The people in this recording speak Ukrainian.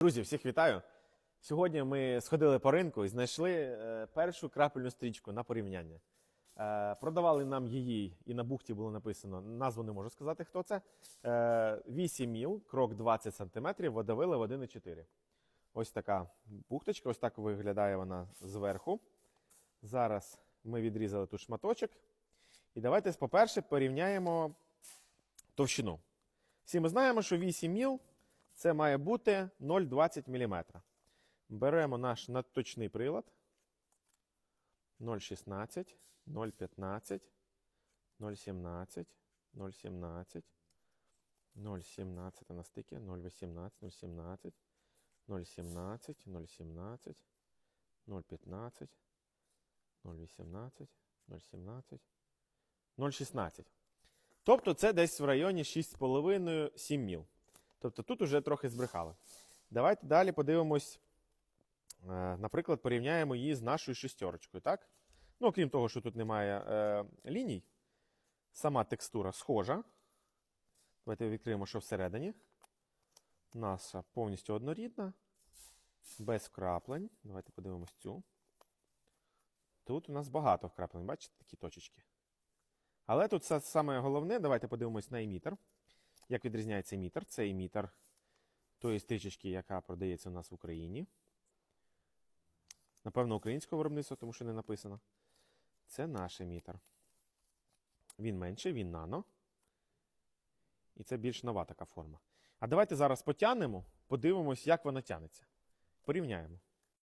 Друзі, всіх вітаю! Сьогодні ми сходили по ринку і знайшли е, першу крапельну стрічку на порівняння. Е, продавали нам її, і на бухті було написано, назву не можу сказати, хто це. Е, 8 міл, крок 20 см, водовили в 1,4. Ось така бухточка, ось так виглядає вона зверху. Зараз ми відрізали тут шматочок. І давайте, по-перше, порівняємо товщину. Всі ми знаємо, що 8 міл це має бути 0,20 мм. Беремо наш надточний прилад 0,16, 0,15, 0,17, 0,17, 0,17 на стикі, 0,18, 0,17, 0,17, 0,17, 0,15, 0,18, 0,17, 0,16. Тобто це десь в районі 6,5-7 міл. Тобто тут уже трохи збрехали. Давайте далі подивимось, е, наприклад, порівняємо її з нашою шестерочкою, так? Ну, окрім того, що тут немає е, ліній, сама текстура схожа. Давайте відкриємо, що всередині. Наша повністю однорідна, без вкраплень. Давайте подивимось цю. Тут у нас багато вкраплень, бачите, такі точечки. Але тут са- саме головне, давайте подивимось на емітер. Як відрізняється емітер? Це емітер тої стрічечки, яка продається у нас в Україні. Напевно, українського виробництва, тому що не написано. Це наш емітер. Він менший, він нано. І це більш нова така форма. А давайте зараз потягнемо, подивимось, як вона тягнеться. Порівняємо.